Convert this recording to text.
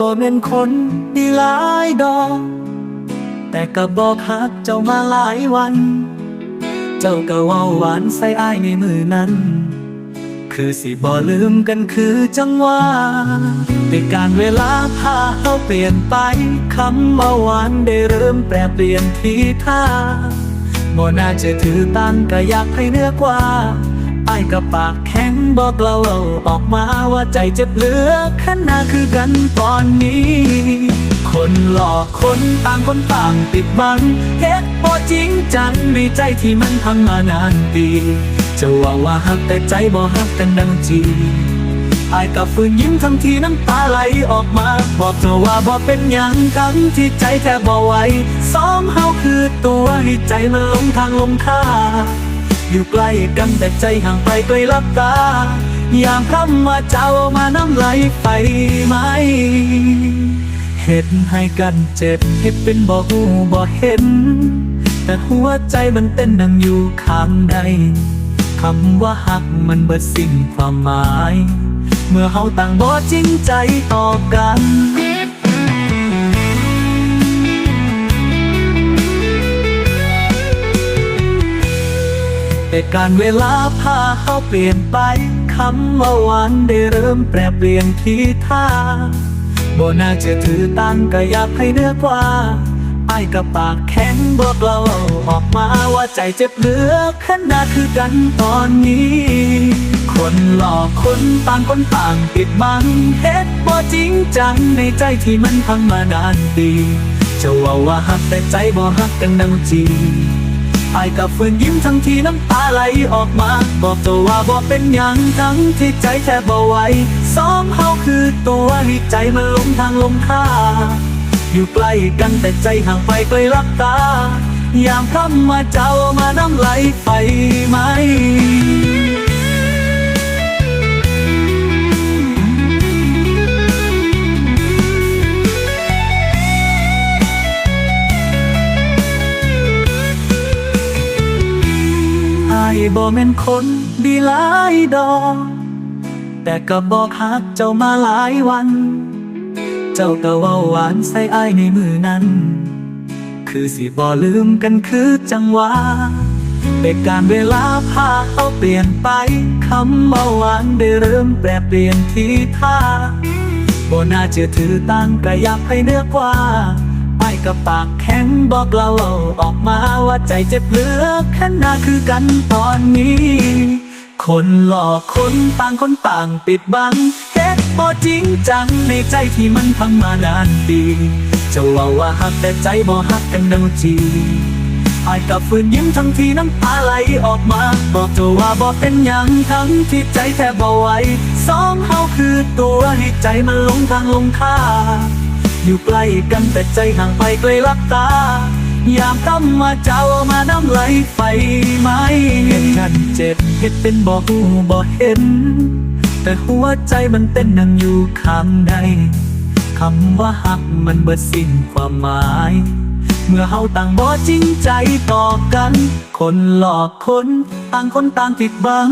บ่แม่นคนที่หลายดอก แต่ก็บอกฮักเจ้ามาหลายวัน เจ้าก็เว้าหวานใส่อ้ายในมือนั้น คือสิบ่ลืมกันคือจังว่าในการเวลาพาเขาเปลี่ยนไปคำว่าหวานได้เริ่มแปรเปลี่ยนทีท่าบ่น่าจะถือตั้งก็อยากให้เนื้อกว่า ไอ้กับปากแข็งบอกเราออกมาว่าใจเจ็บเหลือขนาดคือกันตอนนี้ คนหลอกคนต่างคนต่างปิดบังเฮ็ดบ่จริงจังในใจที่มันพังมานานปีจะว่าว่าฮักแต่ใจบ่ฮักกันดังจีอายกับฝืนยิ้มทั้งที่น้ำตาไหลออกมา บอกเธอว่าบ่เป็นหยังทั้งที่ใจแทบบ่ไหวสองเฮาคือตัวให้ใจมันลงทางลงท่า อยู่ใกล้กันแต่ใจห่างไปไกลลับตายามคำว่าเจ้ามาน้ำไหลไปไหม เห็ดให้กันเจ็บเห็ดเป็นบ่หูบ่เห็น แต่หัวใจมันเต้นดังอยู่ข้างใดคำว่าหักมันเบิดสิ้นความหมาย เมื่อเฮาต่างบ่จริงใจต่อกัน แต่การเวลาพาเขาเปลี่ยนไปคำว่าหวานได้เริ่มแปรเปลี่ยนทีท่าบ่น่าจะถือตั้งก็อยากให้เนื้อกว่าไอ้กับปากแข็งบอกเราออกมาว่าใจเจ็บเหลือขนาดคือกันตอนนี้ คนหลอกคนต่างคนต่างปิดบังเฮ็ดบ่จริงจังในใจที่มันพังมานานปีจะว่าว่าฮักแต่ใจบ่ฮักกันดังจริง ไอ้กับฝืนยิ้มทั้งที่น้ำตาไหลออกมา บอกตัวว่าบอกเป็นอย่างทั้งที่ใจแทบบ่ไหวสอมเฮาคือตัวให้ใจมันลงทางลงค่า อยู่ใกล้กันแต่ใจห่างไปไกลลับตา ยามคำมาเจ้ามาน้ำไหลไปไหมายบ่แม่นคนดีหลายดอก แต่ก็บอกฮักเจ้ามาหลายวัน เจ้าก็เว้าหวานใส่อายในมือนั้น คือสิบ่ลืมกันคือจังหวะแต่การเวลาพาเขาเปลี่ยนไปคำว่าหวานได้เริ่มแปรเปลี่ยนทีท่าบ่น่าจะถือตั้งก็อยากให้เนื้อกว่า ไอ้กับปากแข็งบอกเราออกมาว่าใจเจ็บเหลือขนาดคือกันตอนนี้ คนหลอกคนต่างคนต่างปิดบังเฮ็ดบ่จริงจังในใจที่มันพังมานานปีจะว่าว่าฮักแต่ใจบ่ฮักกันดังจีไอ้กับฝืนยิ้มทั้งที่น้ำตาไหลออกมา บอกตัวว่าบอกเป็นหยังทั้งที่ใจแทบบ่ไหวสองเฮาคือตัวให้ใจมันลงทางลงท่า อยู่ใกล้กันแต่ใจห่างไปไกลลับตา ยามคำมาเจ้ามาน้ำไหลไปไหมเห็นกันเจ็บเห็ดเป็นบ่หูบ่เห็น แต่หัวใจมันเต้นนั่งอยู่ข้างใดคำว่าหักมันเบิดสิ้นความหมาย เมื่อเฮาต่างบ่จริงใจต่อกัน คนหลอกคน ต่างคนต่างติดบัง